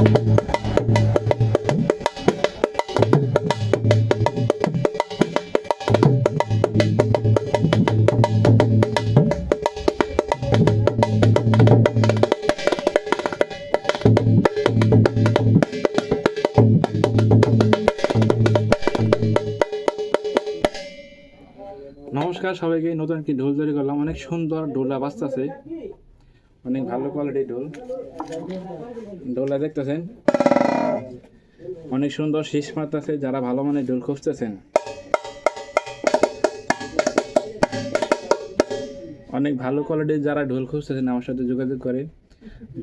নমস্কার সবাইকে নতুন একটি ঢোল তৈরি করলাম। অনেক সুন্দর ঢোলা বাজতেছে অনেক ভালো কোয়ালিটির ঢোল ঢোলা দেখতেছেন? অনেক সুন্দর শীষ মারতেছে, যারা ভালো মানের ঢোল খুঁজতেছেন। অনেক ভালো কোয়ালিটির যারা ঢোল খুঁজতেছেন, আমার সাথে যোগাযোগ করে,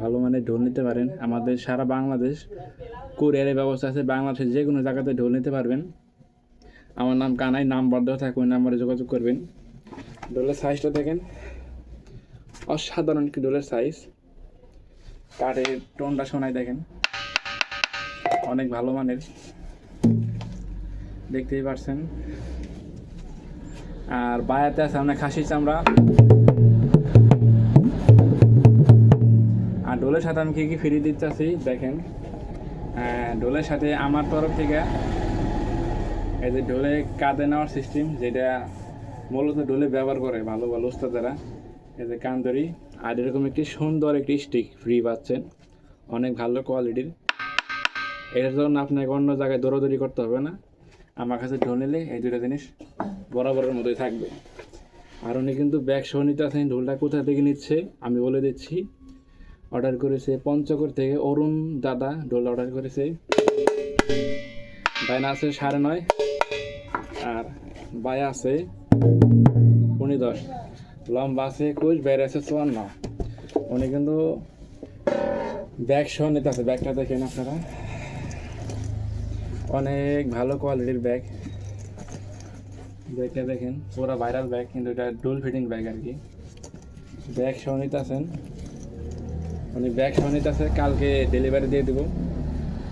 ভালো মানের ঢোল নিতে পারেন। আমাদের সারা বাংলাদেশ, কুরিয়ারের ব্যবস্থা আছে, বাংলাদেশের যে কোনো জায়গাতে ঢোল নিতে পারবেন। আমার নাম কানাই, নাম্বার দেওয়া থাকবে, ওই নাম্বারে যোগাযোগ করবেন। ডোলের সাইজটা দেখেন। অসাধারণ একটি ডোলের সাইজ কাঠের টোনটা শোনায় দেখেন। অনেক ভালো মানের। দেখতেই পারছেন। আর বায়াতে আছে আপনার খাসি চামড়া। আর ডোলের সাথে আমি কী কী ফ্রি দিতেছি দেখেন। ডোলের সাথে আমার তরফ থেকে এই যে ঢোলে কাঁধে নেওয়ার সিস্টেম যেটা মূলত ঢোলে ব্যবহার করে ভালো ভালো ওস্তাদেরা এই যে কান্দরি আর এরকম একটি সুন্দর একটি স্টিক ফ্রি পাচ্ছেন। অনেক ভালো কোয়ালিটির এর জন্য আপনাকে অন্য জায়গায় দৌড়াদৌড়ি করতে হবে না। আমার কাছে ঢোল নিলে এই দুটো জিনিস বরাবরের মতোই থাকবে। আর উনি কিন্তু ব্যাগ সহ নিতে আছেন ঢোলটা কোথা থেকে নিচ্ছে আমি বলে দিচ্ছি। অর্ডার করেছে পঞ্চগড় থেকে অরুণ দাদা, ঢোল অর্ডার করেছে। বাইনা আছে সাড়ে নয়। আর বায়া আছে উনি দশ। লম্বা আছে একুশ বাইরে আছে চুয়ান্ন উনি কিন্তু ব্যাগ সহ নিতে আছে ব্যাগটা দেখেন আপনারা। অনেক ভালো কোয়ালিটির ব্যাগ। ব্যাগটা দেখেন, পুরো ভাইরাল ব্যাগ, কিন্তু এটা ডুল ফিটিং ব্যাগ আর কি। ব্যাগ সহ নিতে আছেন উনি ব্যাগ সহ নিতে আছে কালকে ডেলিভারি দিয়ে দেবো।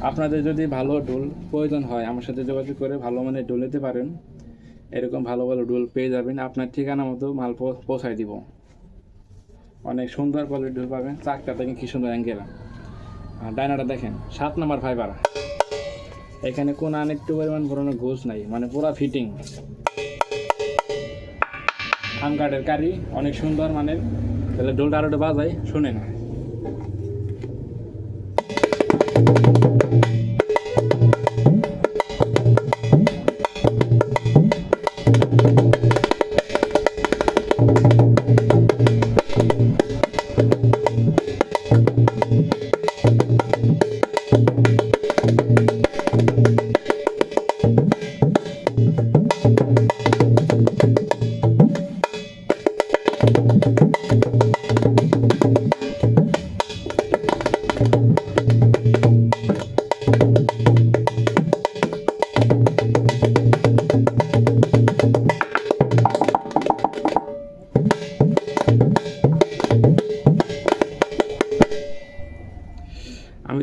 আপনাদের যদি ভালো ডোল প্রয়োজন হয়, আমার সাথে যোগাযোগ করে ভালো মানে ডোল নিতে পারেন। এরকম ভালো ভালো ডোল পেয়ে যাবেন। আপনার ঠিকানা মতো মাল পৌঁছায় দিব। অনেক সুন্দর কোয়ালিটির ডোল পাবেন। চাকটা দেখেন কি সুন্দর অ্যাঙ্গেল আর ডায়নাটা দেখেন, সাত নাম্বার ফাইবার এখানে কোন আনেকটু পরিমাণ পুরোনো ঘোষ নাই মানে পুরো ফিটিং আম কাঠের কারি অনেক সুন্দর মানের। তাহলে ডোলটা আরও বাজাই, শুনেন।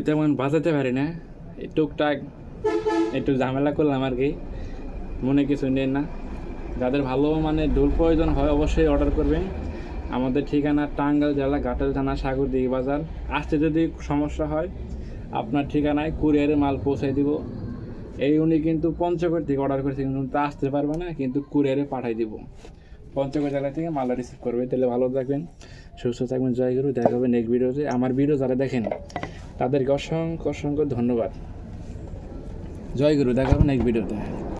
তেমন বাজাতে পারি না। টুকটাক একটু ঝামেলা করলাম আর কি। মনে কিছু নেন না। যাদের ভালো মানে ডোল প্রয়োজন হয় অবশ্যই অর্ডার করবেন আমাদের ঠিকানা টাঙ্গাল জেলা ঘাটাল থানা সাগর সাগরদিঘি বাজার। আসতে যদি সমস্যা হয়, আপনার ঠিকানায় কুরিয়ারে মাল পৌঁছে দিব। এই উনি কিন্তু পঞ্চগড় থেকে অর্ডার করেছে কিন্তু আসতে পারবে না, কিন্তু কুরিয়ারে পাঠাই দিব। পঞ্চগড় জেলা থেকে মালটা রিসিভ করবে তাহলে ভালো থাকবেন, সুস্থ থাকবেন, জয় গুরু। দেখা হবে নেক্সট ভিডিওতে আমার ভিডিও যারা দেখেন, তাদেরকে অসংখ্য অসংখ্য ধন্যবাদ। জয় গুরু, দেখা হবে নেক্সট ভিডিওতে